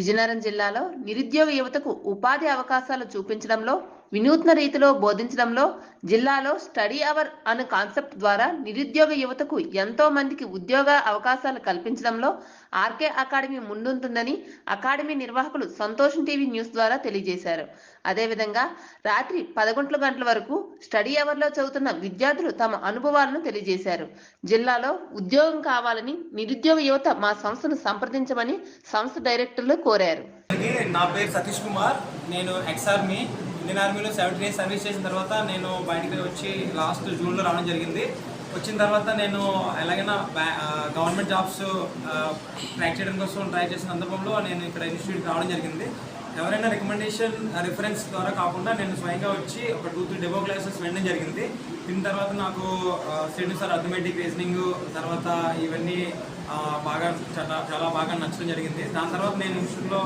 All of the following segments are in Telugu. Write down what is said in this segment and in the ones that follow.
విజయనగరం జిల్లాలో నిరుద్యోగ యువతకు ఉపాధి అవకాశాలు చూపించడంలో వినూత్న రీతిలో బోధించడంలో జిల్లాలో స్టడీ అవర్ అనే కాన్సెప్ట్ ద్వారా నిరుద్యోగ యువతకు ఎంతో మందికి ఉద్యోగ అవకాశాలు కల్పించడంలో ఆర్కే అకాడమీ ముందుంటుందని అకాడమీ నిర్వాహకులు సంతోషం టీవీ న్యూస్ ద్వారా తెలియజేశారు. అదేవిధంగా రాత్రి పదకొండు గంటల వరకు స్టడీ అవర్లో చదువుతున్న విద్యార్థులు తమ అనుభవాలను తెలియజేశారు. జిల్లాలో ఉద్యోగం కావాలని నిరుద్యోగ యువత మా సంస్థను సంప్రదించమని సంస్థ డైరెక్టర్లు కోరారు. నా పేరు సతీష్ కుమార్. నేను ఎక్స్ఆర్మీ ఇండియన్ ఆర్మీలో సెవెంటీ డేస్ సర్వీస్ చేసిన తర్వాత నేను బయటికి వచ్చి లాస్ట్ జూన్లో రావడం జరిగింది. వచ్చిన తర్వాత నేను ఎలాగైనా బ్యా- గవర్నమెంట్ జాబ్స్ ట్రై ట్రాక్ చేయడం కోసం ట్రై చేసిన సందర్భంలో నేను ఇక్కడ ఇన్స్టిట్యూట్ రావడం జరిగింది. ఎవరైనా రికమెండేషన్ రిఫరెన్స్ ద్వారా కాకుండా నేను స్వయంగా వచ్చి ఒక టూ త్రీ డెమో క్లాసెస్ వినడం జరిగింది. దీని తర్వాత నాకు శ్రీను సార్ అథమెటిక్ రీజనింగ్ తర్వాత ఇవన్నీ బాగా చాలా చాలా బాగా నచ్చడం జరిగింది. దాని తర్వాత నేను ఇన్స్టిట్యూట్లో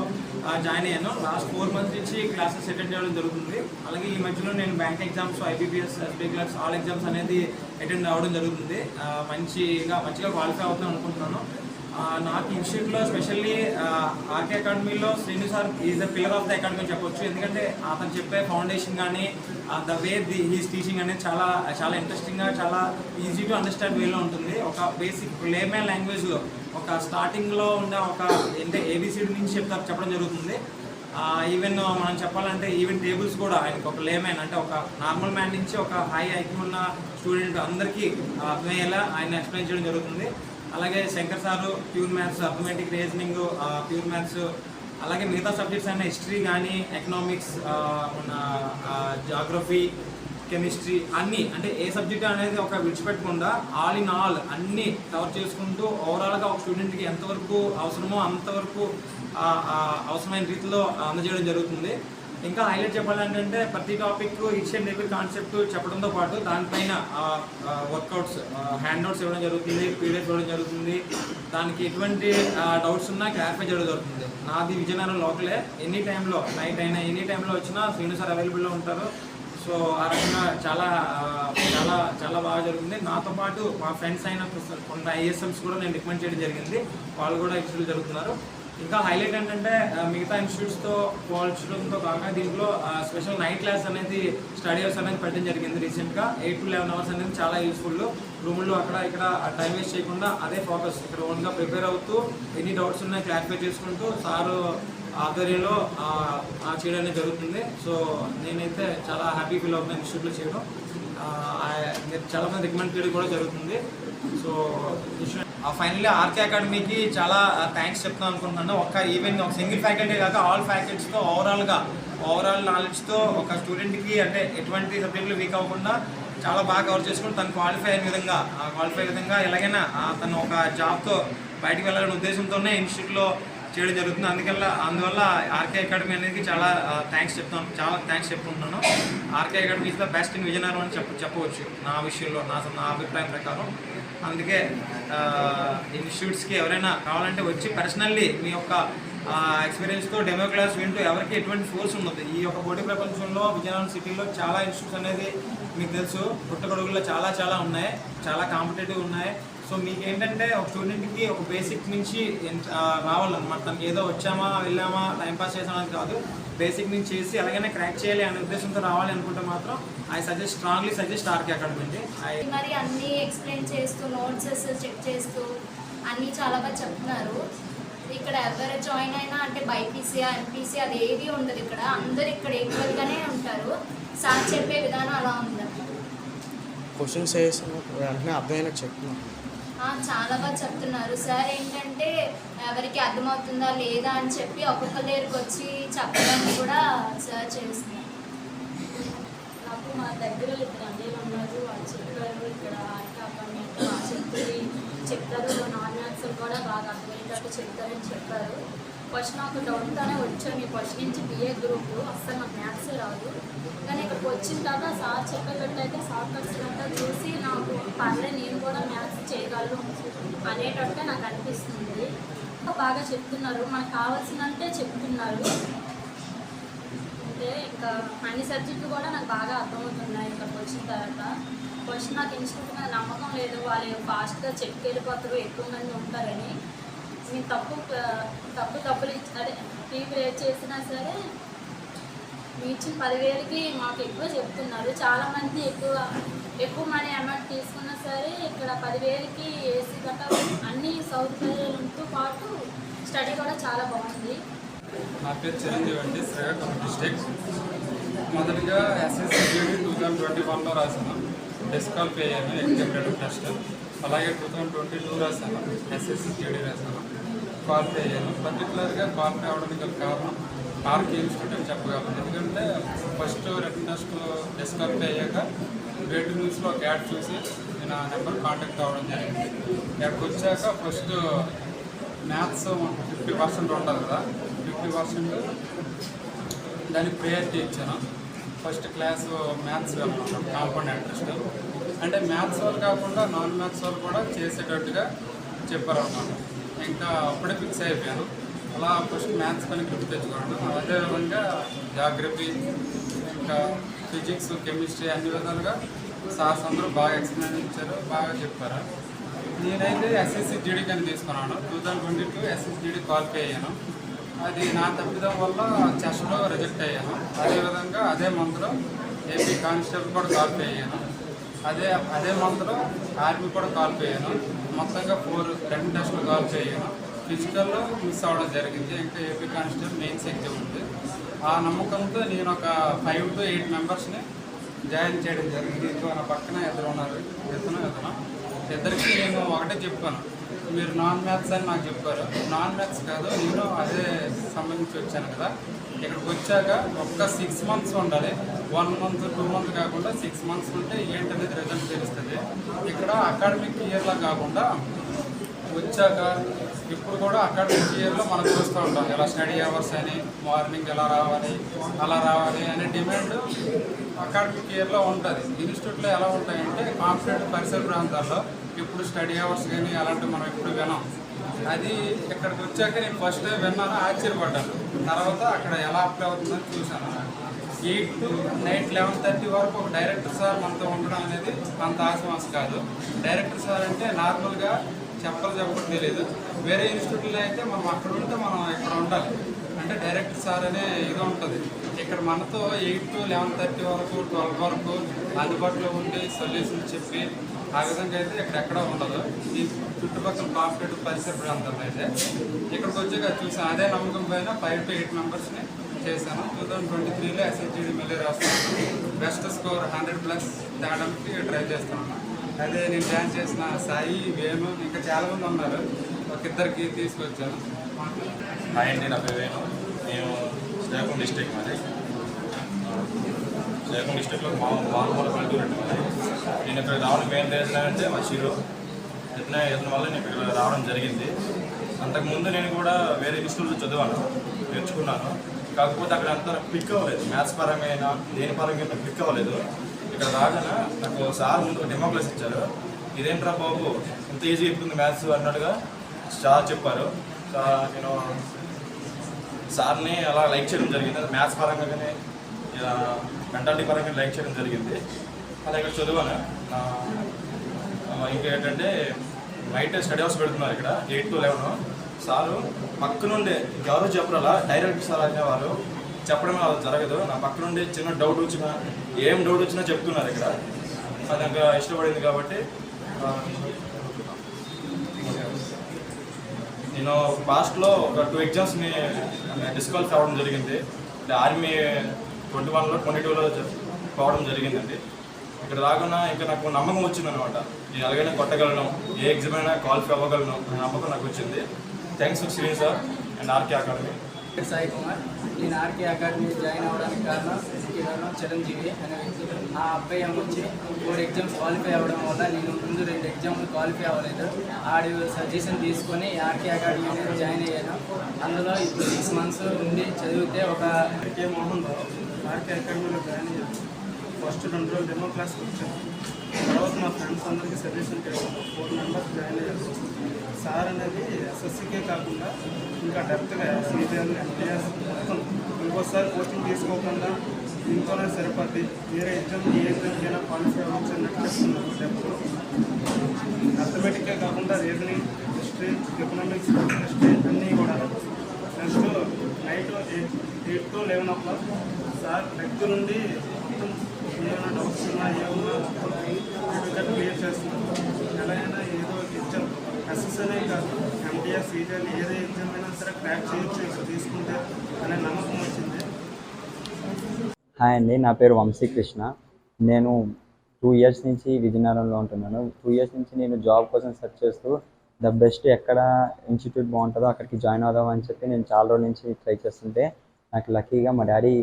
జాయిన్ అయ్యాను. లాస్ట్ ఫోర్ మంత్స్ నుంచి క్లాసెస్ అటెండ్ చేయడం జరుగుతుంది. అలాగే ఈ మధ్యలో నేను bank exams IBPS SB class all exams అనేది అటెండ్ అవ్వడం జరుగుతుంది. మంచిగా మంచిగా క్వాలిఫై అవుతాను అనుకుంటున్నాను. నాకు ఇన్స్టిట్యూట్లో స్పెషల్లీ ఆర్కే అకాడమీలో Srinu sir is the pillar of the academy చెప్పొచ్చు. ఎందుకంటే అతను చెప్పే ఫౌండేషన్ కానీ the way the he's teaching అనేది చాలా చాలా ఇంట్రెస్టింగ్గా చాలా ఈజీ టు అండర్స్టాండ్ వేలో ఉంటుంది. ఒక బేసిక్ లేమ్యాన్ లాంగ్వేజ్లో ఒక స్టార్టింగ్లో ఉన్న ఒక అంటే ఏబిసిడి నుంచి చెప్తారు చెప్పడం జరుగుతుంది. ఈవెన్ మనం చెప్పాలంటే ఈవెన్ టేబుల్స్ కూడా ఆయనకు ఒక లేమ్యాన్ అంటే ఒక నార్మల్ మ్యాన్ నుంచి ఒక హై ఐక్యూ ఉన్న స్టూడెంట్ అందరికీ అర్థమయ్యేలా ఆయన ఎక్స్ప్లెయిన్ చేయడం జరుగుతుంది. అలాగే Shankar sir pure maths arithmetic reasoning pure maths అలాగే మిగతా సబ్జెక్ట్స్ అయిన హిస్టరీ కానీ ఎకనామిక్స్ మన జాగ్రఫీ కెమిస్ట్రీ అన్నీ అంటే ఏ సబ్జెక్ట్ అనేది ఒక విడిచిపెట్టకుండా ఆల్ ఇన్ ఆల్ అన్నీ కవర్ చేసుకుంటూ ఓవరాల్గా ఒక స్టూడెంట్కి ఎంతవరకు అవసరమో అంతవరకు అవసరమైన రీతిలో అందజేయడం జరుగుతుంది. ఇంకా హైలైట్ చెప్పాలంటే ప్రతి topic each and every concept చెప్పడంతో పాటు దానిపైన వర్కౌట్స్ హ్యాండ్ అవుట్స్ ఇవ్వడం జరుగుతుంది పీడిఎఫ్ ఇవ్వడం జరుగుతుంది. దానికి ఎటువంటి డౌట్స్ ఉన్నా క్లారిఫై చేయడం జరుగుతుంది. నాది విజయనగరం లోకలే ఎనీ టైంలో నైట్ అయినా ఎనీ టైంలో వచ్చినా శ్రీను సార్ అవైలబుల్లో ఉంటారు. సో ఆ రకంగా చాలా చాలా చాలా బాగా జరుగుతుంది. నాతో పాటు మా ఫ్రెండ్స్ అయిన కొంత ఐఎస్ఎంస్ కూడా నేను రికమెండ్ చేయడం జరిగింది. వాళ్ళు కూడా ఇన్స్టిట్యూట్ జరుగుతున్నారు. ఇంకా హైలైట్ ఏంటంటే మిగతా ఇన్స్టిట్యూట్స్తో పోల్చడంతో కాక దీంట్లో స్పెషల్ నైట్ క్లాస్ అనేది స్టడీ అవర్స్ అనేది పెట్టడం జరిగింది రీసెంట్గా ఎయిట్ టు లెవెన్ అవర్స్ అనేది చాలా యూస్ఫుల్ రూముల్లో అక్కడ ఇక్కడ టైం వేస్ట్ చేయకుండా అదే ఫోకస్ ఇక్కడ ఓన్గా ప్రిపేర్ అవుతూ ఎన్ని డౌట్స్ ఉన్నాయో క్లారిఫై చేసుకుంటూ సారు ఆధ్వర్యంలో ఆ, చేయడం అనేది జరుగుతుంది. సో నేనైతే చాలా హ్యాపీ ఫీల్ అవుతున్నాను ఇన్స్టిట్యూట్లో చేయడం. చాలామంది చాలా మంది రికమెండ్ చేయడం కూడా జరుగుతుంది. సో ఫైనల్లీ ఆర్కే అకాడమీకి చాలా థ్యాంక్స్ చెప్తాను అనుకుంటున్నాను. ఒక ఈవెన్ ఒక సింగిల్ ఫ్యాకల్టీ కాక ఆల్ ఫ్యాకల్టీస్తో ఓవరాల్గా ఓవరాల్ నాలెడ్జ్తో ఒక స్టూడెంట్కి అంటే ఎటువంటి సబ్జెక్టులు వీక్ అవ్వకుండా చాలా బాగా కవర్ చేసుకుని తను క్వాలిఫై అయిన విధంగా క్వాలిఫై విధంగా ఎలాగైనా తను ఒక జాబ్తో బయటకు వెళ్ళాలనే ఉద్దేశంతోనే ఇన్స్టిట్యూట్లో చేయడం జరుగుతుంది. అందువల్ల అందువల్ల ఆర్కే అకాడమీ అనేది చాలా థ్యాంక్స్ చెప్తాను చాలా థ్యాంక్స్ చెప్పుకుంటున్నాను. RK Academy is the best in Vizianagaram అని చెప్ప చెప్పవచ్చు నా విషయంలో నా నా అభిప్రాయం ప్రకారం. అందుకే ఇన్స్టిట్యూట్స్కి ఎవరైనా కావాలంటే వచ్చి పర్సనల్లీ మీ యొక్క ఎక్స్పీరియన్స్తో డెమో క్లాస్ వింటూ ఎవరికి ఎటువంటి ఫోర్స్ ఉండదు. ఈ యొక్క పోటీ ప్రపంచంలో విజయనగరం సిటీలో చాలా ఇన్స్టిట్యూట్స్ అనేది మీకు తెలుసు. పుట్టగొడుగుల్లో చాలా చాలా ఉన్నాయి. చాలా కాంపిటేటివ్ ఉన్నాయి. సో మీకు ఏంటంటే ఒక స్టూడెంట్కి ఒక బేసిక్ నుంచి రావాలన్నమాట. తనకి ఏదో వచ్చామా వెళ్ళామా టైంపాస్ చేసామా అని కాదు. బేసిక్ నుంచి చేసి అలాగనే క్రాక్ చేయాలి అనే ఉద్దేశంతో రావాలి అనుకుంటే మాత్రం I suggest strongly suggest RK Academy అండి మరి అన్నీ ఎక్స్ప్లెయిన్ చేస్తూ నోట్సెస్ చెక్ చేస్తూ అన్నీ చాలా బాగా చెప్తున్నారు. ఇక్కడ ఎవరు జాయిన్ అయినా అంటే బైపీసీ ఎంపీసీ అది ఏది ఉండదు ఇక్కడ. అందరు ఇక్కడ ఈక్వల్గానే ఉంటారు. సార్ చెప్పే విధానం అలా ఉంది. క్వశ్చన్స్ వేసినప్పుడు వెంటనే అర్థమైనట్టు చెప్తున్నాను. చాలా బాగా చెప్తున్నారు. సార్ ఏంటంటే ఎవరికి అర్థమవుతుందా లేదా అని చెప్పి ఒక్కొక్క దగ్గరికి వచ్చి చెప్పడానికి కూడా సార్ చేస్తున్నారు. నాకు మా దగ్గర ఇద్దరు అన్నయ్యలు ఉన్నారు. వాళ్ళు చెప్పారు ఇక్కడ ఆర్కాపని అపార్ట్మెంట్ చెప్తుంది చెప్తారు నాన్ మ్యాథ్స్ కూడా బాగా అర్థమయ్యేటట్టు చెప్తారని చెప్పారు. ఫస్ట్ నాకు డౌట్తోనే వచ్చాను. ఫస్ట్ నుంచి బిఏ గ్రూప్ అస్సలు నాకు మ్యాథ్స్ రాదు. కానీ ఇక్కడికి వచ్చిన తర్వాత సార్ చెప్పేటట్టు అయితే సార్ కట్స్ చూసి నాకు పర్లే నేను కూడా మ్యాథ్స్ చేయగలను అనేటట్టే నాకు అనిపిస్తుంది. బాగా చెప్తున్నారు. మనకు కావాల్సినంతే చెప్తున్నారు. అంటే ఇంకా అన్ని సబ్జెక్టులు కూడా నాకు బాగా అర్థమవుతున్నాయి ఇక్కడికి వచ్చిన తర్వాత. ఫస్ట్ నాకు ఇన్స్టిట్యూట్ మీద నమ్మకం లేదు. వాళ్ళు ఫాస్ట్గా చెక్ వెళ్ళిపోతారు. ఎక్కువ మంది ఉంటారని. మీ తప్పు తప్పు తప్పులు ఇచ్చి- అదే ఫీ రేట్ చేసినా సరే ఇచ్చిన పదివేలకి మాకు ఎక్కువ చెప్తున్నారు. చాలామంది ఎక్కువ ఎక్కువ మనీ అమౌంట్ తీసుకున్నా సరే ఇక్కడ పదివేలకి ఏసీ గట్ట అన్ని సౌకర్యాలతో పాటు స్టడీ కూడా చాలా బాగుంది. నా పేరు చిరంజీవి అండి శ్రీకాకుళం డిస్టిక్ మొదటిగా ఎస్ఎస్సీ టూ థౌజండ్ ట్వంటీ వన్లో రాశాను. డిస్కాల్ఫ్ పే అయ్యాను ఎగ్జామ్ టెస్ట్ అలాగే టూ థౌజండ్ ట్వంటీ టూ రాశాను. ఎస్ఎస్సీ జీడీ రాశాను క్వాలిఫై అయ్యాను పర్టికులర్గా క్వాలిఫై అవ్వడానికి గల కారణం ఆర్కే ఇన్స్టిట్యూట్ అని చెప్పగలను. ఎందుకంటే ఫస్ట్ రిటర్న్ డిస్కవర్ అయ్యాక గ్రేట్ న్యూస్లో ఒక యాడ్ చూసి నేను ఆ నెంబర్ కాంటాక్ట్ అవ్వడం జరిగింది. ఇక్కడికి వచ్చాక ఫస్ట్ మ్యాథ్స్ ఫిఫ్టీ పర్సెంట్ ఉంటుంది కదా. ఫిఫ్టీ పర్సెంట్ దానికి ప్రయారిటీ ఇచ్చాను ఫస్ట్ క్లాస్ మ్యాథ్స్ వెళ్ళమన్నాను కాంపౌండ్ ఇంట్రెస్ట్ అంటే మ్యాథ్స్ వాళ్ళు కాకుండా నాన్ మ్యాథ్స్ వాళ్ళు కూడా చేసేటట్టుగా చెప్పారు అన్నమాట ఇంకా అప్పుడే ఫిక్స్ అయిపోయాను. అలా ఫస్ట్ మ్యాథ్స్ పని గ్రిప్ తెచ్చుకున్నాను అదేవిధంగా జాగ్రఫీ ఇంకా ఫిజిక్స్ కెమిస్ట్రీ అన్ని విధాలుగా సార్స్ అందరూ బాగా ఎక్స్ప్లెయిన్ ఇచ్చారు బాగా చెప్పారు. నేనైతే ఎస్ఎస్సి జీడీకి కానీ తీసుకున్నాను. Two thousand twenty two SSC GD qualify అయ్యాను. అది నా తప్పిదం వల్ల చెస్ట్లో రిజెక్ట్ అయ్యాను. అదేవిధంగా అదే మంత్లో ఏపీ కానిస్టేబుల్ కూడా క్వాలిఫై అయ్యాను. అదే అదే మంత్లో ఆర్మీ కూడా క్వాలిఫై అయ్యాను. మొత్తంగా ఫోర్ రెండు టెస్టులు క్వాలిఫై అయ్యాను. ఫిజికల్లో మిస్ అవ్వడం జరిగింది. ఇంకా ఏపీ కానిస్టేబుల్ మెయిన్స్ ఎగ్జామ్ ఉంది. ఆ నమ్మకంతో నేను ఒక ఫైవ్ టు ఎయిట్ మెంబర్స్ని జాయిన్ చేయడం జరిగింది. ఇంకో నా పక్కన ఇద్దరు ఉన్నారు. ఇతను ఇతను ఇద్దరికి నేను ఒకటే చెప్పాను. మీరు నాన్ మ్యాథ్స్ అని నాకు చెప్పారు. నాన్ మ్యాథ్స్ కాదు నేను అదే సంబంధించి వచ్చాను కదా. ఇక్కడికి వచ్చాక ఒక్క సిక్స్ మంత్స్ ఉండాలి. వన్ మంత్ టూ మంత్ కాకుండా సిక్స్ మంత్స్ ఉంటే ఏంటనేది రిజల్ట్ తెలుస్తుంది. ఇక్కడ అకాడమిక్ ఇయర్లో కాకుండా వచ్చాక ఇప్పుడు కూడా అకాడమిక్ ఇయర్లో మనం చూస్తూ ఉంటాం. ఎలా స్టడీ అవర్స్ అని మార్నింగ్ ఎలా రావాలి అలా రావాలి అనే డిమాండ్ అకాడమిక్ ఇయర్లో ఉంటుంది. ఇన్స్టిట్యూట్లో ఎలా ఉంటాయంటే కాంపిటేటివ్ పరిసర ప్రాంతాల్లో ఇప్పుడు స్టడీ అవర్స్ కానీ అలాంటివి మనం ఎప్పుడు వినాం. అది ఇక్కడికి వచ్చాక నేను ఫస్ట్ టైం విన్నాను ఆశ్చర్యపడ్డాను. తర్వాత అక్కడ ఎలా అప్లై అవుతుందని చూశాను. Eight to night eleven thirty వరకు ఒక డైరెక్టర్ సార్ మనతో ఉండడం అనేది అంత ఆశమాస కాదు. డైరెక్టర్ సార్ అంటే నార్మల్గా చెప్పలు చెప్పడం తెలియదు. వేరే ఇన్స్టిట్యూట్లో అయితే మనం అక్కడ ఉంటే మనం ఇక్కడ ఉండాలి. అంటే డైరెక్ట్ సార్ అనే ఇది ఉంటుంది. ఇక్కడ మనతో ఎయిట్ టు లెవెన్ థర్టీ వరకు ట్వెల్వ్ వరకు అందుబాటులో ఉండి సొల్యూషన్ చెప్పి ఆ విధంగా అయితే ఇక్కడ ఎక్కడ ఉండదు. ఈ చుట్టుపక్కల కాంపిటేటివ్ పరిసర ప్రాంతంలో అయితే ఇక్కడికి వచ్చాక చూసాను అదే నమ్మకం పైన ఫైవ్ టు ఎయిట్ మెంబర్స్ని చేశాను. టూ థౌజండ్ ట్వంటీ త్రీలో ఎస్ఎస్జీడి మళ్ళీ రాస్తున్నాను. బెస్ట్ స్కోర్ హండ్రెడ్ ప్లస్ తేడానికి ట్రై చేస్తున్నాను. అదే నేను డ్యాన్స్ చేసిన సాయి వేణు ఇంకా చాలా మంది ఉన్నారు. ఒక ఇద్దరికి తీసుకొచ్చాను. హాయ్ అండి నా పేరు వేణు నేను శ్రీకాకుళం డిస్ట్రిక్ట్ మాది. శ్రీకాకుళం డిస్ట్రిక్ట్లో మా మామూలు పల్లెటూరు అండి నేను ఇక్కడ రావడం మెయిన్ రీజన్ అంటే మా చిరు ఇతనే ఇతని వల్ల నేను ఇక్కడ రావడం జరిగింది. అంతకుముందు నేను కూడా వేరే ఇన్స్టిట్యూట్లో చదివాను నేర్చుకున్నాను. కాకపోతే అక్కడ అంత క్లిక్ అవ్వలేదు. మ్యాథ్స్ పరంగా అయినా దేని పరంగా అయినా క్లిక్ అవ్వలేదు. ఇక్కడ రాగానే నాకు సార్ ముందు డెమోక్లస్ డెమో క్లాస్ ఇచ్చారు. ఇదేంట్రా బాబు? ఇంత ఈజీ చెప్తుంది మ్యాథ్స్ అన్నట్టుగా సార్ చెప్పారు. నేను సార్ని అలా లైక్ చేయడం జరిగింది. అది మ్యాథ్స్ పరంగా కానీ మెంటాలిటీ పరంగా లైక్ చేయడం జరిగింది. అలా ఇక్కడ చదివాను. ఇంకేంటంటే ఇంకా ఏంటంటే నైట్ స్టడీ అవర్స్ పెడుతున్నారు ఇక్కడ ఎయిట్ టు లెవెన్ సారు పక్క నుండి ఎవరు చెప్పరాలా? డైరెక్ట్ సార్ అనేవారు. చెప్పడం అలా జరగదు. నా పక్క నుండి చిన్న డౌట్ వచ్చినా ఏం డౌట్ వచ్చినా చెప్తున్నారు ఇక్కడ. అది ఇష్టపడింది కాబట్టి నేను పాస్ట్లో ఒక టూ ఎగ్జామ్స్ని డిస్క్వాలిఫై అవ్వడం జరిగింది. అంటే ఆర్మీ ట్వంటీ వన్లో ట్వంటీ టూలో పోవడం జరిగిందండి. ఇక్కడ రాకుండా ఇంకా నాకు నమ్మకం వచ్చింది అనమాట నేను ఎలాగైనా కొట్టగలను ఏ ఎగ్జామ్ అయినా క్వాలిఫై అవ్వగలను అనే నమ్మకం నాకు వచ్చింది. Thanks for Shri sir and RK Academy Sai Kumar. నేను ఆర్కే అకాడమీ జాయిన్ అవ్వడానికి కారణం కేవలం చిరంజీవి అనే వ్యక్తి. ఆ అబ్బాయి వచ్చి మూడు ఎగ్జామ్స్ క్వాలిఫై అవ్వడం వల్ల నేను ముందు రెండు ఎగ్జామ్లు క్వాలిఫై అవ్వలేదు. ఆడి సజెషన్ తీసుకొని ఆర్కే అకాడమీలో జాయిన్ అయ్యాను. అందులో ఇప్పుడు సిక్స్ మంత్స్ ఉండి చదివితే ఒక ఆర్కే మోహన్ రావు ఆర్కే అకాడమీలో జాయిన్ అయ్యాను. ఫస్ట్ రెండు రోజులు డెమో క్లాస్కి వచ్చాను. తర్వాత మా ఫ్రెండ్స్ అందరికీ సజెషన్ చేశాను. ఫోర్ మెంబర్స్ జాయిన్ అయ్యారు. సార్ అనేది ఎస్ఎస్సీకే కాకుండా ఇంకా డెప్త్గా సీజన్ ఎంటీఎస్ మొత్తం ఇంకోసారి కోచింగ్ తీసుకోకుండా దీంతోనే సరిపడి వేరే ఎగ్జామ్ ఏ ఎగ్జామ్కైనా క్వాలిఫై అవ్వచ్చు అన్నట్టు చెప్తున్నారు డెప్త్. అథమెటిక్కే కాకుండా రీజనింగ్ హిస్టరీ ఎకనామిక్స్ హిస్టరీ అన్నీ కూడా. Next night eight eight to eleven o'clock sir దగ్గర నుండి మొత్తం ఏమైనా డౌట్స్ ఉన్నా ఏమన్నా మొత్తం క్లియర్ చేస్తున్నారు. అయినా ఏదో ఇచ్చారు ఎస్ఎస్ఎనే కాదు ఎంటీఎస్ సీజన్ ఏదే ఎగ్జామ్ అయినా సరే క్రాక్ చేయొచ్చు తీసుకుంటే అనే నమ్మకం వచ్చింది. హాయ్ అండి నా పేరు వంశీకృష్ణ నేను టూ ఇయర్స్ నుంచి విజయనగరంలో ఉంటున్నాను. టూ ఇయర్స్ నుంచి నేను జాబ్ కోసం సెర్చ్ చేస్తూ ద బెస్ట్ ఎక్కడ ఇన్స్టిట్యూట్ బాగుంటుందో అక్కడికి జాయిన్ అవుదాం అని చెప్పి నేను చాలా రోజుల నుంచి ట్రై చేస్తుంటే నాకు లక్కీగా మా డాడీ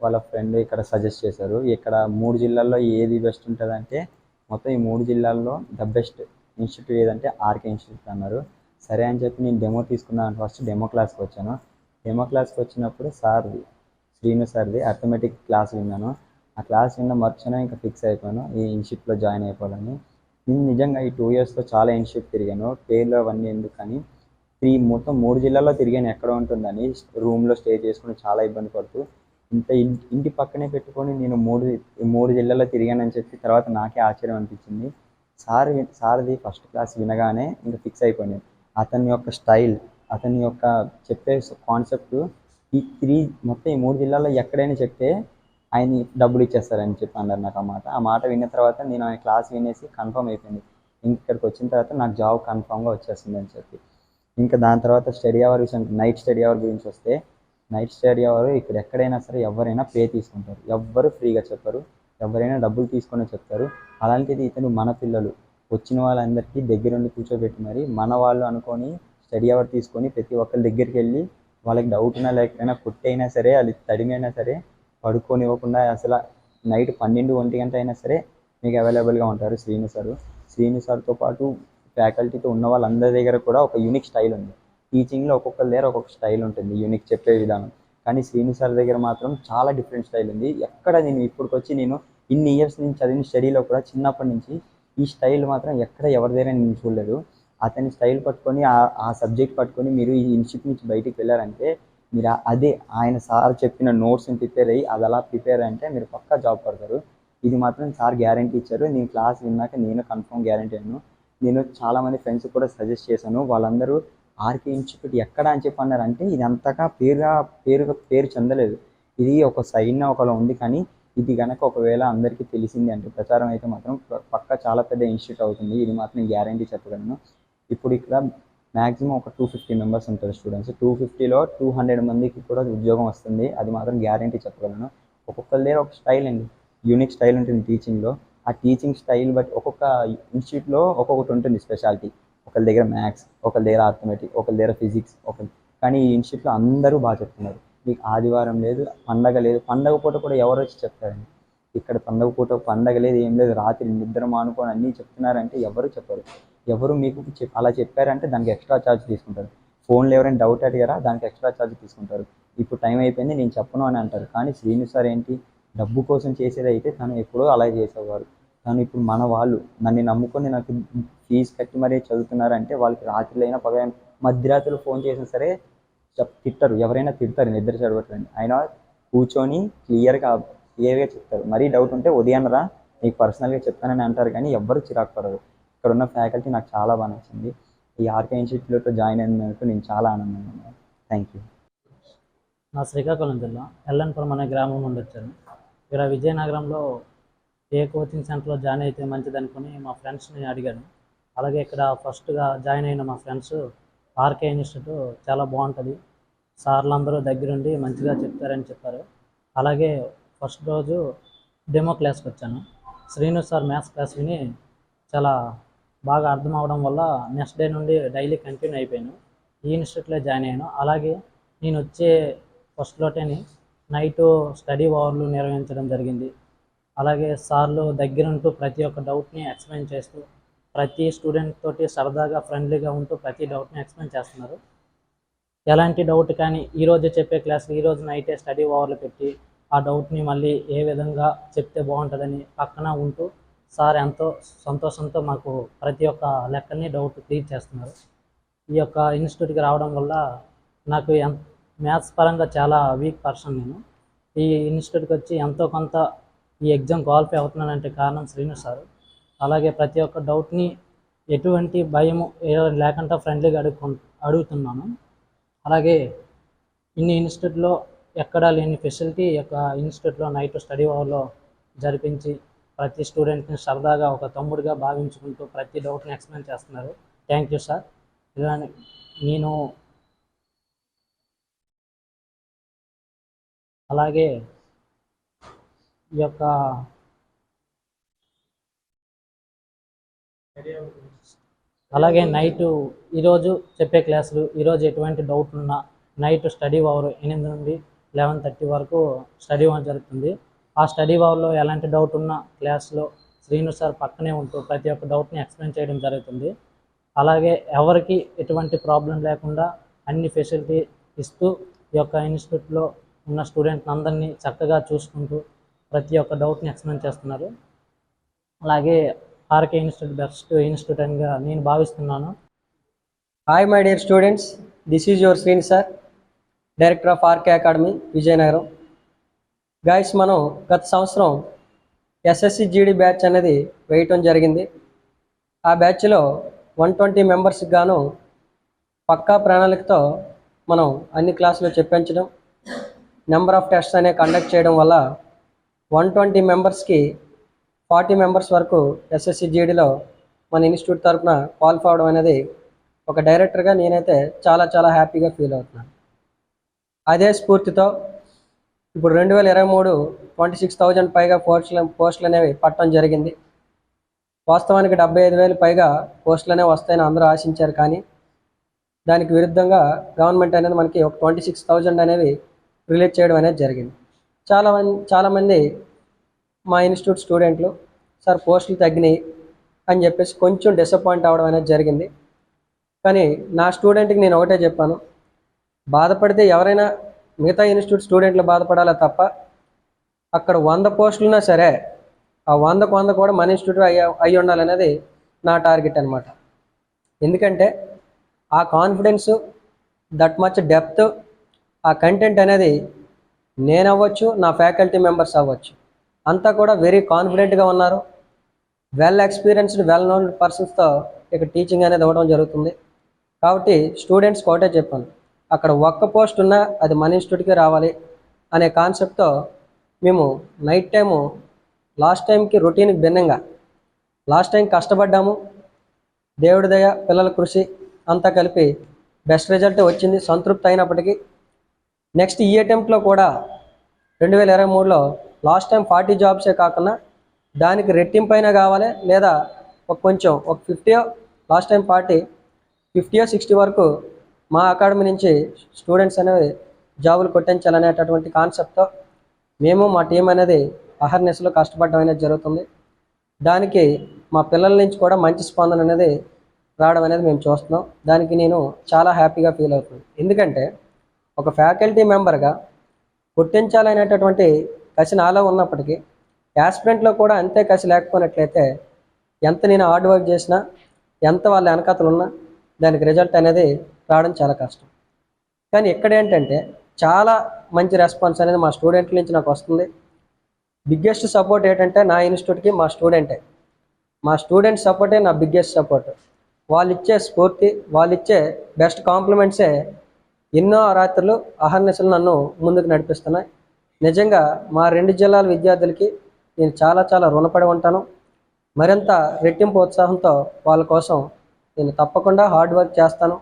వాళ్ళ ఫ్రెండ్ ఇక్కడ సజెస్ట్ చేశారు. ఇక్కడ మూడు జిల్లాల్లో ఏది బెస్ట్ ఉంటుందంటే మొత్తం ఈ మూడు జిల్లాల్లో ద బెస్ట్ ఇన్స్టిట్యూట్ ఏదంటే ఆర్కే ఇన్స్టిట్యూట్ అన్నారు. సరే అని చెప్పి నేను డెమో తీసుకున్నాను. ఫస్ట్ డెమో క్లాస్కి వచ్చాను. డెమో క్లాస్కి వచ్చినప్పుడు సార్ది శ్రీను సార్ది అర్థమెటిక్ క్లాస్ విన్నాను. ఆ క్లాస్ విన్న మర్చిన ఇంకా ఫిక్స్ అయిపోయాను. ఈ ఇన్స్టిట్యూట్లో జాయిన్ అయిపోవాలని. నేను నిజంగా ఈ టూ ఇయర్స్లో చాలా ఇన్స్టిట్యూట్ తిరిగాను. పేర్లు అవన్నీ ఎందుకు త్రీ మొత్తం మూడు జిల్లాల్లో తిరిగాను. ఎక్కడ ఉంటుందని రూమ్లో స్టే చేసుకుని చాలా ఇబ్బంది పడుతూ ఇంత ఇంటి పక్కనే పెట్టుకొని నేను మూడు మూడు జిల్లాల్లో తిరిగానని చెప్పి తర్వాత నాకే ఆశ్చర్యం అనిపించింది. సార్ వి- సార్ది ఫస్ట్ క్లాస్ వినగానే ఇంకా ఫిక్స్ అయిపోయాను అతని యొక్క స్టైల్ అతని యొక్క చెప్పే కాన్సెప్ట్ ఈ త్రీ మొత్తం ఈ మూడు జిల్లాల్లో ఎక్కడైనా చెప్తే ఆయన డబ్బులు ఇచ్చేస్తారని చెప్పి అన్నారు నాకు ఆ మాట. ఆ మాట విన్న తర్వాత నేను ఆయన క్లాస్ వినేసి కన్ఫర్మ్ అయిపోయింది. ఇంక ఇక్కడికి వచ్చిన తర్వాత నాకు జాబ్ కన్ఫామ్గా వచ్చేస్తుంది అని చెప్పి. ఇంకా దాని తర్వాత స్టడీ అవర్ విషయం నైట్ స్టడీ అవర్ గురించి వస్తే నైట్ స్టడీ అవర్ ఇక్కడ ఎక్కడైనా సరే ఎవరైనా పే తీసుకుంటారు. ఎవ్వరు ఫ్రీగా చెప్పరు. ఎవరైనా డబ్బులు తీసుకొని చెప్తారు. అలాంటిది ఇతను మన పిల్లలు. వచ్చిన వాళ్ళందరికీ దగ్గరుండి కూర్చోబెట్టి మరి మన వాళ్ళు అనుకొని స్టడీ అవర్ తీసుకొని ప్రతి ఒక్కరి దగ్గరికి వెళ్ళి వాళ్ళకి డౌట్ ఉన్నా లేకపోయినా కుట్టైనా సరే అది తడిమైనా సరే పడుకోనివ్వకుండా అసలు నైట్ పన్నెండు ఒంటి గంట అయినా సరే మీకు అవైలబుల్గా ఉంటారు శ్రీను సారు. శ్రీను సార్తో పాటు ఫ్యాకల్టీతో ఉన్న వాళ్ళందరి దగ్గర కూడా ఒక యూనిక్ స్టైల్ ఉంది. టీచింగ్లో ఒక్కొక్కరి దగ్గర ఒక్కొక్క స్టైల్ ఉంటుంది యూనిక్ చెప్పే విధానం. కానీ శ్రీను సార్ దగ్గర మాత్రం చాలా డిఫరెంట్ స్టైల్ ఉంది. ఎక్కడ నేను ఇప్పటికొచ్చి నేను ఇన్ని ఇయర్స్ నుంచి చదివిన స్టడీలో కూడా చిన్నప్పటి నుంచి ఈ స్టైల్ మాత్రం ఎక్కడ ఎవరి దగ్గర నేను చూడలేదు. అతని స్టైల్ పట్టుకొని ఆ సబ్జెక్ట్ పట్టుకొని మీరు ఈ ఇన్స్టిట్యూట్ నుంచి బయటికి వెళ్ళారంటే మీరు అదే ఆయన సార్ చెప్పిన నోట్స్ని ప్రిపేర్ అయ్యి అది అలా ప్రిపేర్ అంటే మీరు పక్కా జాబ్ పడతారు. ఇది మాత్రం సార్ గ్యారంటీ ఇచ్చారు. నేను క్లాస్ విన్నాక నేను కన్ఫర్మ్ గ్యారంటీ అయ్యాను. నేను చాలామంది ఫ్రెండ్స్ కూడా సజెస్ట్ చేశాను. వాళ్ళందరూ ఆర్కే ఇన్స్టిట్యూట్ ఎక్కడ అని చెప్పి అన్నారు అంటే ఇది అంతగా పేరుగా పేరుగా పేరు చెందలేదు. ఇది ఒక సైడ్న ఒకలా ఉంది కానీ ఇది కనుక ఒకవేళ అందరికీ తెలిసింది అంటే ప్రచారం అయితే మాత్రం పక్క చాలా పెద్ద ఇన్స్టిట్యూట్ అవుతుంది. ఇది మాత్రం గ్యారంటీ చెప్పగలను. ఇప్పుడు ఇక్కడ మ్యాక్సిమం ఒక టూ ఫిఫ్టీ మెంబర్స్ ఉంటారు స్టూడెంట్స్. టూ ఫిఫ్టీలో టూ హండ్రెడ్ మందికి కూడా ఉద్యోగం వస్తుంది. అది మాత్రం గ్యారంటీ చెప్పగలను. ఒక్కొక్కరి దగ్గర ఒక స్టైల్ అండి. యూనిక్ స్టైల్ ఉంటుంది టీచింగ్లో. ఆ టీచింగ్ స్టైల్ బట్టి ఒక్కొక్క ఇన్స్టిట్యూట్లో ఒక్కొక్కటి ఉంటుంది స్పెషాలిటీ. ఒకరి దగ్గర మ్యాథ్స్ ఒకరి దగ్గర ఆర్థమెటిక్ ఒకరి దగ్గర ఫిజిక్స్ ఒక కానీ ఈ ఇన్స్టిట్యూట్లో అందరూ బాగా చెప్తున్నారు. మీకు ఆదివారం లేదు పండగ లేదు. పండగ పూట కూడా ఎవరు వచ్చి చెప్తారండి? ఇక్కడ పండగ పూట పండగ లేదు ఏం లేదు రాత్రి నిద్ర మానుకొని అన్నీ చెప్తున్నారంటే ఎవరు చెప్పరు. ఎవరు మీకు అలా చెప్పారంటే దానికి ఎక్స్ట్రా ఛార్జ్ తీసుకుంటారు. ఫోన్లో ఎవరైనా డౌట్ అడిగారా? దానికి ఎక్స్ట్రా ఛార్జ్ తీసుకుంటారు. ఇప్పుడు టైం అయిపోయింది నేను చెప్పను అని అంటారు. కానీ శ్రీను సార్ ఏంటి? డబ్బు కోసం చేసేది అయితే తను ఎప్పుడో అలా చేసేవారు. కానీ ఇప్పుడు మన వాళ్ళు నన్ను నమ్ముకొని నాకు ఫీజు కట్టి మరీ చదువుతున్నారంటే వాళ్ళకి రాత్రిలో పగ మధ్యరాత్రులు ఫోన్ చేసినా సరే చెప్ తిట్టరు. ఎవరైనా తిడతారు. నిద్ర చదవట్లేదు అయినా కూర్చొని క్లియర్గా క్లియర్గా చెప్తారు. మరీ డౌట్ ఉంటే ఉదయంరా నీకు పర్సనల్గా చెప్తానని అంటారు కానీ ఎవ్వరు చిరాకు పడరు. ఇక్కడ ఉన్న ఫ్యాకల్టీ నాకు చాలా బాగా నచ్చింది. ఈ ఆర్కే ఇన్స్టిట్యూట్లో జాయిన్ అయినందుకు నేను చాలా ఆనందంగా ఉన్నాను. Thank you. నా శ్రీకాకుళం జిల్లా ఎల్ఎన్పురం అనే గ్రామం నుండి వచ్చాను. ఇక్కడ విజయనగరంలో ఏ కోచింగ్ సెంటర్లో జాయిన్ అయితే మంచిది అనుకుని మా ఫ్రెండ్స్ని అడిగాను. అలాగే ఇక్కడ ఫస్ట్గా జాయిన్ అయిన మా ఫ్రెండ్స్ ఆర్కే ఇన్స్టిట్యూట్ చాలా బాగుంటుంది. సార్లు అందరూ దగ్గరుండి మంచిగా చెప్తారని చెప్పారు. అలాగే ఫస్ట్ రోజు డెమో క్లాస్కి వచ్చాను. శ్రీను సార్ మ్యాథ్స్ క్లాస్ విని చాలా బాగా అర్థం అవడం వల్ల నెక్స్ట్ డే నుండి డైలీ కంటిన్యూ అయిపోయాను. ఈ ఇన్స్టిట్యూట్లో జాయిన్ అయ్యాను. అలాగే నేను వచ్చే ఫస్ట్ లోటేని నైట్ స్టడీ అవర్లు నిర్వహించడం జరిగింది. అలాగే సార్లు దగ్గరుంటూ ప్రతి ఒక్క డౌట్ని ఎక్స్ప్లెయిన్ చేస్తూ ప్రతి స్టూడెంట్ తోటి సరదాగా ఫ్రెండ్లీగా ఉంటూ ప్రతి డౌట్ని ఎక్స్ప్లెయిన్ చేస్తున్నారు. ఎలాంటి డౌట్ కానీ ఈరోజు చెప్పే క్లాస్కి ఈరోజు నైటే స్టడీ ఓవర్లు పెట్టి ఆ డౌట్ని మళ్ళీ ఏ విధంగా చెప్తే బాగుంటుందని పక్కన ఉంటూ సార్ ఎంతో సంతోషంతో మాకు ప్రతి ఒక్క లెక్కని డౌట్ క్లియర్ చేస్తున్నారు. ఈ యొక్క ఇన్స్టిట్యూట్కి రావడం వల్ల నాకు ఎం మ్యాథ్స్ పరంగా చాలా వీక్ పర్సన్ నేను. ఈ ఇన్స్టిట్యూట్కి వచ్చి ఎంతో కొంత ఈ ఎగ్జామ్ క్వాలిఫై అవుతున్నానంటే కారణం శ్రీను సార్. అలాగే ప్రతి ఒక్క డౌట్ని ఎటువంటి భయము లేకుండా ఫ్రెండ్లీగా అడుగు అడుగుతున్నాను. అలాగే ఇన్ని ఇన్స్టిట్యూట్లో ఎక్కడా లేని ఫెసిలిటీ ఈ యొక్క ఇన్స్టిట్యూట్లో నైట్ స్టడీ అవర్లో జరిపించి ప్రతి స్టూడెంట్ని సరదాగా ఒక తమ్ముడిగా భావించుకుంటూ ప్రతి డౌట్ని ఎక్స్ప్లెయిన్ చేస్తున్నారు. Thank you sir. ఇలా నేను అలాగే ఈ యొక్క అలాగే నైట్ ఈరోజు చెప్పే క్లాసులు ఈరోజు ఎటువంటి డౌట్ ఉన్నా నైట్ స్టడీ అవర్ ఎనిమిది నుండి లెవెన్ థర్టీ వరకు స్టడీ అవర్ జరుగుతుంది. ఆ స్టడీ అవర్లో ఎలాంటి డౌట్ ఉన్నా క్లాస్లో శ్రీను సార్ పక్కనే ఉంటూ ప్రతి ఒక్క డౌట్ని ఎక్స్ప్లెయిన్ చేయడం జరుగుతుంది. అలాగే ఎవరికి ఎటువంటి ప్రాబ్లం లేకుండా అన్ని ఫెసిలిటీ ఇస్తూ ఈ యొక్క ఇన్స్టిట్యూట్లో ఉన్న స్టూడెంట్ అందరినీ చక్కగా చూసుకుంటూ ప్రతి ఒక్క డౌట్ని ఎక్స్ప్లెయిన్ చేస్తున్నారు. అలాగే ఆర్కే ఇన్స్టిట్యూట్ బెస్ట్ ఇన్స్టిట్యూట్ అనిగా నేను భావిస్తున్నాను. Hi my dear students this is your Srini sir director of RK Academy Vizianagaram guys మనం గత సంవత్సరం ఎస్ఎస్సి జీడీ బ్యాచ్ అనేది వేయటం జరిగింది. ఆ బ్యాచ్లో వన్ ట్వంటీ మెంబర్స్కి గాను పక్కా ప్రణాళికతో మనం అన్ని క్లాసులు చెప్పించడం నెంబర్ ఆఫ్ టెస్ట్స్ అనే కండక్ట్ చేయడం వల్ల వన్ ట్వంటీ మెంబర్స్కి ఫార్టీ మెంబర్స్ వరకు ఎస్ఎస్సి జీడీలో మన ఇన్స్టిట్యూట్ తరఫున క్వాలిఫై అవడం అనేది ఒక డైరెక్టర్గా నేనైతే చాలా చాలా హ్యాపీగా ఫీల్ అవుతున్నాను. అదే స్ఫూర్తితో ఇప్పుడు రెండు వేల ఇరవై మూడు ట్వంటీ సిక్స్ థౌజండ్ పైగా పోస్టులు పోస్టులు అనేవి పట్టడం జరిగింది. వాస్తవానికి డెబ్బై ఐదు వేలు పైగా పోస్టులు అనేవి వస్తాయని అందరూ ఆశించారు కానీ దానికి విరుద్ధంగా గవర్నమెంట్ అనేది మనకి ఒక ట్వంటీ సిక్స్ థౌజండ్ అనేవి రిలీజ్ చేయడం అనేది జరిగింది. చాలా మంది చాలామంది మా ఇన్స్టిట్యూట్ స్టూడెంట్లు సార్ పోస్టులు తగ్గినాయి అని చెప్పేసి కొంచెం డిసప్పాయింట్ అవ్వడం అనేది జరిగింది. కానీ నా స్టూడెంట్కి నేను ఒకటే చెప్పాను బాధపడితే ఎవరైనా మిగతా ఇన్స్టిట్యూట్ స్టూడెంట్లు బాధపడాలా తప్ప అక్కడ వంద పోస్టులున్నా సరే ఆ వందకు వంద కూడా మన ఇన్స్టిట్యూట్ అయ్యి అయి ఉండాలనేది నా టార్గెట్ అనమాట ఎందుకంటే ఆ కాన్ఫిడెన్స్ దట్ మచ్ డెప్త్ ఆ కంటెంట్ అనేది నేను అవ్వచ్చు నా ఫ్యాకల్టీ మెంబర్స్ అవ్వచ్చు. అంతా కూడా వెరీ కాన్ఫిడెంట్గా ఉన్నారు. వెల్ ఎక్స్పీరియన్స్డ్ వెల్ నోన్ పర్సన్స్తో ఇక్కడ టీచింగ్ అనేది ఇవ్వడం జరుగుతుంది. కాబట్టి స్టూడెంట్స్కి ఒకటే చెప్పాను అక్కడ ఒక్క పోస్ట్ ఉన్నా అది మన ఇన్స్టిట్యూట్కి రావాలి అనే కాన్సెప్ట్తో మేము నైట్ టైము లాస్ట్ టైంకి రొటీన్కి భిన్నంగా లాస్ట్ టైం కష్టపడ్డాము దేవుడి దయ పిల్లల కృషి అంతా కలిపి బెస్ట్ రిజల్ట్ వచ్చింది సంతృప్తి అయినప్పటికీ నెక్స్ట్ ఈ అటెంప్ట్లో కూడా రెండు వేల ఇరవై మూడులో లాస్ట్ టైం ఫార్టీ జాబ్సే కాకుండా దానికి రెట్టింపైన కావాలి లేదా ఒక కొంచెం ఒక ఫిఫ్టీ లాస్ట్ టైం ఫార్టీ ఫిఫ్టీయో సిక్స్టీ వరకు మా అకాడమీ నుంచి స్టూడెంట్స్ అనేవి జాబులు కొట్టించాలనేటటువంటి కాన్సెప్ట్తో మేము మా టీం అనేది అహర్నెస్లో కష్టపడడం అనేది జరుగుతుంది. దానికి మా పిల్లల నుంచి కూడా మంచి స్పందన అనేది రావడం అనేది మేము చూస్తున్నాం. దానికి నేను చాలా హ్యాపీగా ఫీల్ అవుతున్నాను. ఎందుకంటే ఒక ఫ్యాకల్టీ మెంబర్గా గుర్తించాలనేటటువంటి కసి నాలో ఉన్నప్పటికీ యాస్పిరెంట్లో కూడా అంతే కసి లేకపోయినట్లయితే ఎంత నేను హార్డ్ వర్క్ చేసినా ఎంత వాళ్ళ వెనకతలు ఉన్నా దానికి రిజల్ట్ అనేది రావడం చాలా కష్టం. కానీ ఇక్కడ ఏంటంటే చాలా మంచి రెస్పాన్స్ అనేది మా స్టూడెంట్ల నుంచి నాకు వస్తుంది. బిగ్గెస్ట్ సపోర్ట్ ఏంటంటే నా ఇన్స్టిట్యూట్కి మా స్టూడెంటే. మా స్టూడెంట్ సపోర్టే నా బిగ్గెస్ట్ సపోర్ట్. వాళ్ళు ఇచ్చే స్ఫూర్తి వాళ్ళు ఇచ్చే బెస్ట్ కాంప్లిమెంట్సే ఎన్నో రాత్రులు అహర్నిశలు నన్ను ముందుకు నడిపిస్తున్నాయి. నిజంగా మా రెండు జిల్లాల విద్యార్థులకి నేను చాలా చాలా రుణపడి ఉంటాను. మరింత రెట్టింపు ఉత్సాహంతో వాళ్ళ కోసం నేను తప్పకుండా హార్డ్ వర్క్ చేస్తాను.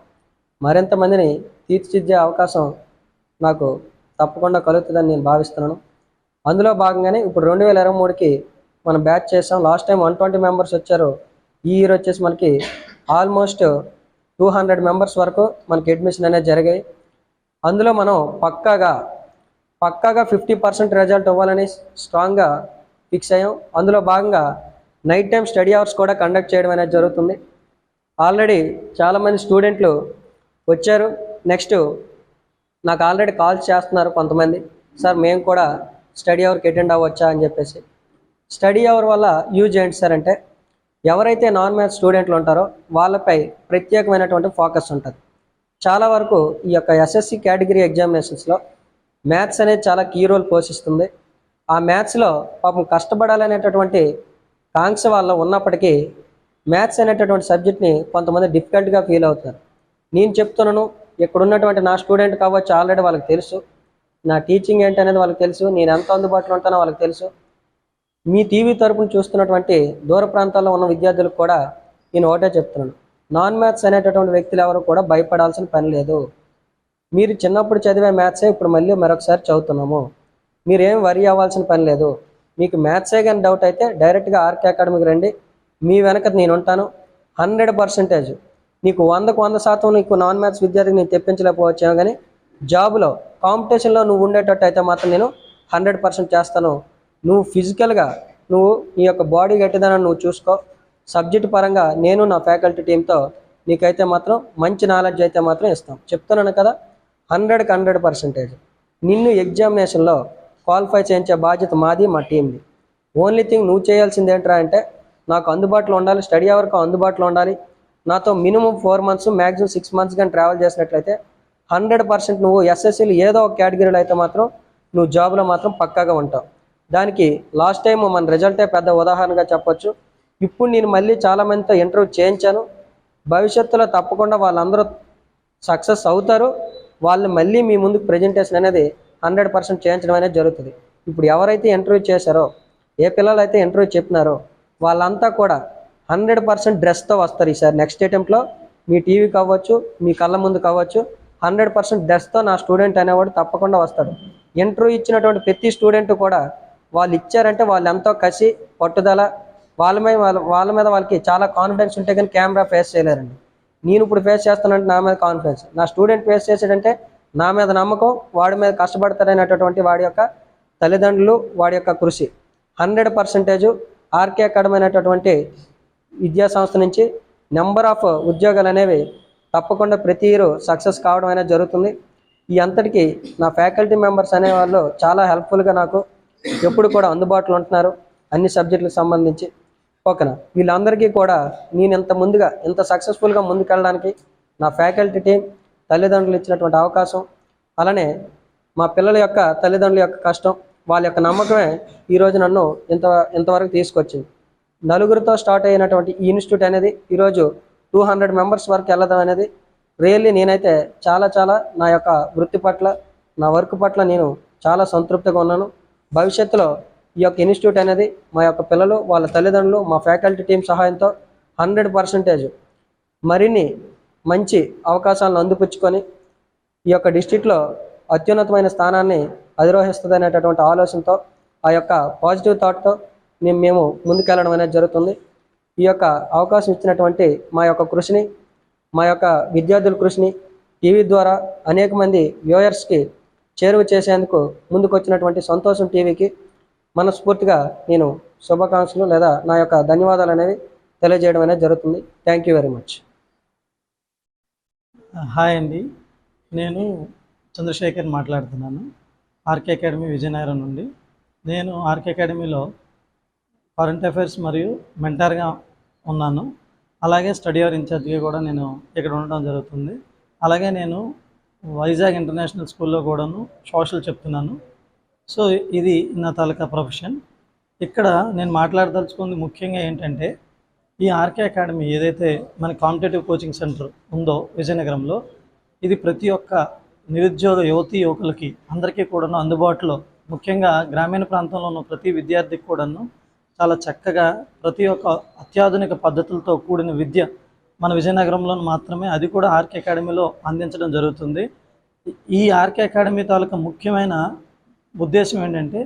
మరింత మందిని తీర్చిదిద్దే అవకాశం నాకు తప్పకుండా కలుగుతుందని నేను భావిస్తున్నాను. అందులో భాగంగానే ఇప్పుడు రెండు వేల ఇరవై మూడుకి మనం బ్యాచ్ చేసాం. Last time one twenty members వచ్చారు. ఈ ఇయర్ వచ్చేసి మనకి ఆల్మోస్ట్ టూ హండ్రెడ్ మెంబర్స్ వరకు మనకి అడ్మిషన్ అనేది జరిగాయి. అందులో మనం పక్కాగా పక్కాగా ఫిఫ్టీ పర్సెంట్ రిజల్ట్ ఇవ్వాలని స్ట్రాంగ్గా ఫిక్స్ అయ్యాం. అందులో భాగంగా నైట్ టైం స్టడీ అవర్స్ కూడా కండక్ట్ చేయడం అనేది జరుగుతుంది. ఆల్రెడీ చాలామంది స్టూడెంట్లు వచ్చారు. నెక్స్ట్ నాకు ఆల్రెడీ కాల్స్ చేస్తున్నారు కొంతమంది. సార్ మేము కూడా స్టడీ అవర్కి అటెండ్ అవ్వచ్చా అని చెప్పేసి. స్టడీ అవర్ వల్ల యూజ్ ఏంటి సార్ అంటే ఎవరైతే నాన్ మ్యాథ్స్ స్టూడెంట్లు ఉంటారో వాళ్ళపై ప్రత్యేకమైనటువంటి ఫోకస్ ఉంటుంది. చాలా వరకు ఈ యొక్క ఎస్ఎస్సి కేటగిరీ ఎగ్జామినేషన్స్లో మ్యాథ్స్ అనేది చాలా కీ రోల్ పోషిస్తుంది. ఆ మ్యాథ్స్లో పాపం కష్టపడాలనేటటువంటి కాంక్ష వాళ్ళ ఉన్నప్పటికీ మ్యాథ్స్ అనేటటువంటి సబ్జెక్ట్ని కొంతమంది డిఫికల్ట్గా ఫీల్ అవుతారు. నేను చెప్తున్నాను ఇక్కడ ఉన్నటువంటి నా స్టూడెంట్ కావచ్చు ఆల్రెడీ వాళ్ళకి తెలుసు. నా టీచింగ్ ఏంటి అనేది వాళ్ళకి తెలుసు. నేను ఎంత అందుబాటులో ఉంటానో వాళ్ళకి తెలుసు. మీ టీవీ తరపున చూస్తున్నటువంటి దూర ప్రాంతాల్లో ఉన్న విద్యార్థులకు కూడా నేను ఒకటే చెప్తున్నాను. నాన్ మ్యాథ్స్ అనేటటువంటి వ్యక్తులు ఎవరు కూడా భయపడాల్సిన పని లేదు. మీరు చిన్నప్పుడు చదివే మ్యాథ్సే ఇప్పుడు మళ్ళీ మరొకసారి చదువుతున్నాము. మీరేం వరి అవ్వాల్సిన పని లేదు. మీకు మ్యాథ్సే కానీ డౌట్ అయితే డైరెక్ట్గా ఆర్కే అకాడమీకి రండి. మీ వెనక నేను ఉంటాను. Hundred percentage. నీకు వందకు వంద శాతం నీకు నాన్ మ్యాథ్స్ విద్యార్థికి నేను తెప్పించలేకపోవచ్చాము కానీ జాబ్లో కాంపిటీషన్లో నువ్వు ఉండేటట్టు అయితే మాత్రం నేను హండ్రెడ్ పర్సెంట్ చేస్తాను. నువ్వు ఫిజికల్గా నువ్వు నీ యొక్క బాడీ గట్టిదనం నువ్వు చూసుకో. సబ్జెక్ట్ పరంగా నేను నా ఫ్యాకల్టీ టీంతో నీకైతే మాత్రం మంచి నాలెడ్జ్ అయితే మాత్రం ఇస్తాం. చెప్తున్నాను కదా హండ్రెడ్కి హండ్రెడ్ పర్సెంటేజ్. నిన్ను ఎగ్జామినేషన్లో క్వాలిఫై చేయించే బాధ్యత మాది మా టీంది ఓన్లీ థింగ్ నువ్వు చేయాల్సింది ఏంట్రా అంటే నాకు అందుబాటులో ఉండాలి స్టడీ అవర్కు అందుబాటులో ఉండాలి. నాతో minimum four months maximum six months కానీ ట్రావెల్ చేసినట్లయితే హండ్రెడ్ పర్సెంట్ నువ్వు ఎస్ఎస్సీలు ఏదో ఒక కేటగిరీలో అయితే మాత్రం నువ్వు జాబ్లో మాత్రం పక్కాగా ఉంటావు. దానికి లాస్ట్ టైం మన రిజల్టే పెద్ద ఉదాహరణగా చెప్పొచ్చు. ఇప్పుడు నేను మళ్ళీ చాలామందితో ఇంటర్వ్యూ చేయించాను. భవిష్యత్తులో తప్పకుండా వాళ్ళందరూ సక్సెస్ అవుతారు. వాళ్ళు మళ్ళీ మీ ముందు ప్రజెంటేషన్ అనేది హండ్రెడ్ పర్సెంట్ చేయించడం అనేది జరుగుతుంది. ఇప్పుడు ఎవరైతే ఇంటర్వ్యూ చేశారో ఏ పిల్లలు అయితే ఇంటర్వ్యూ చెప్పినారో వాళ్ళంతా కూడా హండ్రెడ్ పర్సెంట్ డ్రెస్తో వస్తారు ఈసారి నెక్స్ట్ అటెంప్ట్లో మీ టీవీ కావచ్చు మీ కళ్ళ ముందు కావచ్చు హండ్రెడ్ పర్సెంట్ డ్రెస్తో నా స్టూడెంట్ అనేవాడు తప్పకుండా వస్తాడు. ఇంటర్వ్యూ ఇచ్చినటువంటి ప్రతి స్టూడెంట్ కూడా వాళ్ళు ఇచ్చారంటే వాళ్ళు ఎంతో కసి పట్టుదల వాళ్ళ మీద వాళ్ళ వాళ్ళ మీద వాళ్ళకి చాలా కాన్ఫిడెన్స్ ఉంటే కానీ కెమెరా ఫేస్ చేయలేరండి. నేను ఇప్పుడు ఫేస్ చేస్తానంటే నా మీద కాన్ఫిడెన్స్ నా స్టూడెంట్ ఫేస్ చేసాడంటే నా మీద నమ్మకం వాడి మీద కష్టపడతారనేటటువంటి వాడి యొక్క తల్లిదండ్రులు వాడి యొక్క కృషి. హండ్రెడ్ పర్సెంటేజ్ ఆర్కే అకాడమీ అనేటటువంటి విద్యా సంస్థ నుంచి నెంబర్ ఆఫ్ ఉద్యోగాలు అనేవి తప్పకుండా ప్రతి ఇయర్ సక్సెస్ కావడం అనేది జరుగుతుంది. ఈ అంతటికి నా ఫ్యాకల్టీ మెంబర్స్ అనేవాళ్ళు చాలా హెల్ప్ఫుల్గా నాకు ఎప్పుడు కూడా అందుబాటులో ఉంటున్నారు. అన్ని సబ్జెక్టులకు సంబంధించి. ఓకేనా? వీళ్ళందరికీ కూడా నేను ఇంత ముందుగా ఇంత సక్సెస్ఫుల్గా ముందుకెళ్ళడానికి నా ఫ్యాకల్టీ టీం తల్లిదండ్రులు ఇచ్చినటువంటి అవకాశం అలానే మా పిల్లల యొక్క తల్లిదండ్రుల యొక్క కష్టం వాళ్ళ యొక్క నమ్మకమే ఈరోజు నన్ను ఇంత ఇంతవరకు తీసుకొచ్చింది. నలుగురితో స్టార్ట్ అయినటువంటి ఈ ఇన్స్టిట్యూట్ అనేది ఈరోజు టూ హండ్రెడ్ మెంబర్స్ వరకు వెళ్ళడం అనేది రియల్లీ నేనైతే చాలా చాలా నా యొక్క వృత్తి పట్ల నా వర్క్ పట్ల నేను చాలా సంతృప్తిగా ఉన్నాను. భవిష్యత్తులో ఈ యొక్క ఇన్స్టిట్యూట్ అనేది మా యొక్క పిల్లలు వాళ్ళ తల్లిదండ్రులు మా ఫ్యాకల్టీ టీం సహాయంతో హండ్రెడ్ పర్సెంటేజ్ మరిన్ని మంచి అవకాశాలను అందిపుచ్చుకొని ఈ యొక్క డిస్టిక్లో అత్యున్నతమైన స్థానాన్ని అధిరోహిస్తుంది అనేటటువంటి ఆలోచనతో ఆ యొక్క పాజిటివ్ థాట్తో మేము మేము ముందుకెళ్ళడం అనేది జరుగుతుంది. ఈ యొక్క అవకాశం ఇచ్చినటువంటి మా యొక్క కృషిని మా యొక్క విద్యార్థుల కృషిని టీవీ ద్వారా అనేక మంది వ్యూయర్స్కి చేరువ చేసేందుకు ముందుకొచ్చినటువంటి సంతోషం టీవీకి మనస్ఫూర్తిగా నేను శుభాకాంక్షలు లేదా నా యొక్క ధన్యవాదాలు అనేవి తెలియజేయడం అనేది జరుగుతుంది. Thank you very much hi అండి. నేను చంద్రశేఖర్ మాట్లాడుతున్నాను. ఆర్కే అకాడమీ విజయనగరం నుండి. నేను ఆర్కే అకాడమీలో కరెంట్ అఫైర్స్ మరియు మెంటర్గా ఉన్నాను. అలాగే స్టడీ అవర్ ఇన్ఛార్జ్గా కూడా నేను ఇక్కడ ఉండడం జరుగుతుంది. అలాగే నేను వైజాగ్ ఇంటర్నేషనల్ స్కూల్లో కూడాను సోషల్ చెప్తున్నాను. సో ఇది నా తాలూకా ప్రొఫెషన్. ఇక్కడ నేను మాట్లాడదలుచుకుంది ముఖ్యంగా ఏంటంటే ఈ ఆర్కే అకాడమీ ఏదైతే మన కాంపిటేటివ్ కోచింగ్ సెంటర్ ఉందో విజయనగరంలో ఇది ప్రతి ఒక్క నిరుద్యోగ యువతి యువకులకి అందరికీ కూడాను అందుబాటులో. ముఖ్యంగా గ్రామీణ ప్రాంతంలో ఉన్న ప్రతి విద్యార్థికి కూడాను చాలా చక్కగా ప్రతి ఒక్క అత్యాధునిక పద్ధతులతో కూడిన విద్య మన విజయనగరంలో మాత్రమే అది కూడా ఆర్కే అకాడమీలో అందించడం జరుగుతుంది. ఈ ఆర్కే అకాడమీ తాలూకా ముఖ్యమైన ఉద్దేశం ఏంటంటే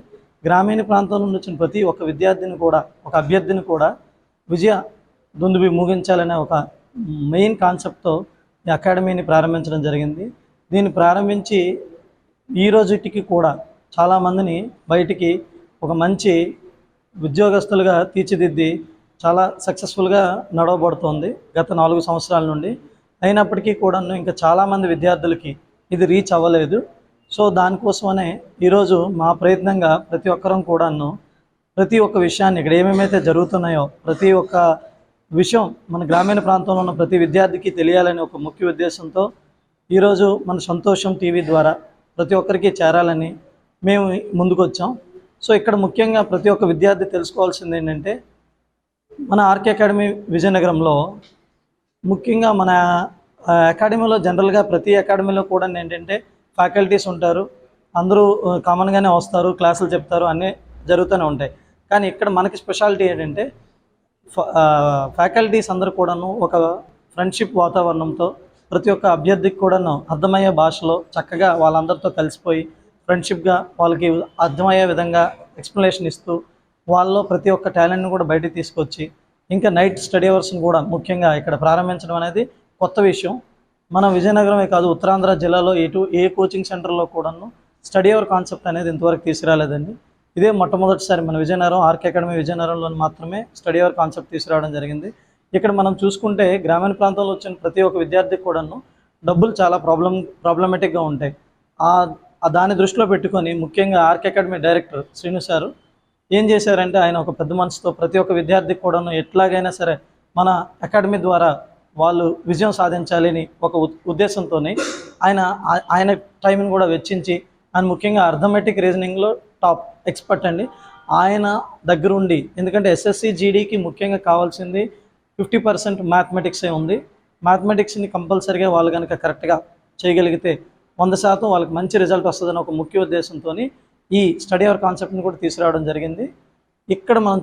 గ్రామీణ ప్రాంతం నుండి వచ్చిన ప్రతి ఒక్క విద్యార్థిని కూడా ఒక అభ్యర్థిని కూడా విజయ దుందుబి ముగించాలనే ఒక మెయిన్ కాన్సెప్ట్తో ఈ అకాడమీని ప్రారంభించడం జరిగింది. దీన్ని ప్రారంభించి ఈ రోజుటికి కూడా చాలామందిని బయటికి ఒక మంచి ఉద్యోగస్తులుగా తీర్చిదిద్ది చాలా సక్సెస్ఫుల్గా నడవబడుతోంది గత నాలుగు సంవత్సరాల నుండి. అయినప్పటికీ కూడా ఇంకా చాలామంది విద్యార్థులకి ఇది రీచ్ అవ్వలేదు. సో దానికోసమనే ఈరోజు మా ప్రయత్నంగా ప్రతి ఒక్కరం కూడాను ప్రతి ఒక్క విషయాన్ని ఇక్కడ ఏమేమైతే జరుగుతున్నాయో ప్రతి ఒక్క విషయం మన గ్రామీణ ప్రాంతంలో ఉన్న ప్రతి విద్యార్థికి తెలియాలని ఒక ముఖ్య ఉద్దేశంతో ఈరోజు మన సంతోషం టీవీ ద్వారా ప్రతి ఒక్కరికి చేరాలని మేము ముందుకొచ్చాం. సో ఇక్కడ ముఖ్యంగా ప్రతి ఒక్క విద్యార్థి తెలుసుకోవాల్సింది ఏంటంటే మన ఆర్కే అకాడమీ విజయనగరంలో ముఖ్యంగా మన అకాడమీలో జనరల్గా ప్రతి అకాడమీలో కూడా ఏంటంటే ఫ్యాకల్టీస్ ఉంటారు. అందరూ కామన్గానే వస్తారు క్లాసులు చెప్తారు అన్నీ జరుగుతూనే ఉంటాయి. కానీ ఇక్కడ మనకి స్పెషాలిటీ ఏంటంటే ఫ- ఫ్యాకల్టీస్ అందరూ కూడాను ఒక ఫ్రెండ్షిప్ వాతావరణంతో ప్రతి ఒక్క అభ్యర్థికి కూడాను అర్థమయ్యే భాషలో చక్కగా వాళ్ళందరితో కలిసిపోయి ఫ్రెండ్షిప్గా వాళ్ళకి అర్థమయ్యే విధంగా ఎక్స్ప్లెనేషన్ ఇస్తూ వాళ్ళలో ప్రతి ఒక్క టాలెంట్ని కూడా బయటికి తీసుకొచ్చి ఇంకా నైట్ స్టడీ అవర్స్ని కూడా ముఖ్యంగా ఇక్కడ ప్రారంభించడం అనేది కొత్త విషయం. మన విజయనగరమే కాదు ఉత్తరాంధ్ర జిల్లాలో ఎటు ఏ కోచింగ్ సెంటర్లో కూడాను స్టడీ అవర్ కాన్సెప్ట్ అనేది ఇంతవరకు తీసుకురాలేదండి. ఇదే మొట్టమొదటిసారి మన విజయనగరం ఆర్కే అకాడమీ విజయనగరంలో మాత్రమే స్టడీ అవర్ కాన్సెప్ట్ తీసుకురావడం జరిగింది. ఇక్కడ మనం చూసుకుంటే గ్రామీణ ప్రాంతంలో వచ్చిన ప్రతి ఒక్క విద్యార్థికి కూడాను డబ్బులు చాలా ప్రాబ్లం ప్రాబ్లమేటిక్గా ఉంటాయి. ఆ దాన్ని దృష్టిలో పెట్టుకొని ముఖ్యంగా RK Academy director Srinu sir ఏం చేశారంటే ఆయన ఒక పెద్ద మనసుతో ప్రతి ఒక్క విద్యార్థికి కూడాను ఎట్లాగైనా సరే మన అకాడమీ ద్వారా వాళ్ళు విజయం సాధించాలని ఒక ఉద్- ఉద్దేశంతో ఆయన ఆయన టైంని కూడా వెచ్చించి ఆయన ముఖ్యంగా అర్థమెటిక్ రీజనింగ్లో టాప్ ఎక్స్పర్ట్ అండి. ఆయన దగ్గరుండి ఎందుకంటే ఎస్ఎస్సి జీడీకి ముఖ్యంగా కావాల్సింది ఫిఫ్టీ పర్సెంట్ మ్యాథమెటిక్సే ఉంది. మ్యాథమెటిక్స్ని కంపల్సరీగా వాళ్ళు కనుక కరెక్ట్గా చేయగలిగితే వంద శాతం వాళ్ళకి మంచి రిజల్ట్ వస్తుందని ఒక ముఖ్య ఉద్దేశంతో ఈ స్టడీ అవర్ కాన్సెప్ట్ని కూడా తీసుకురావడం జరిగింది. ఇక్కడ మనం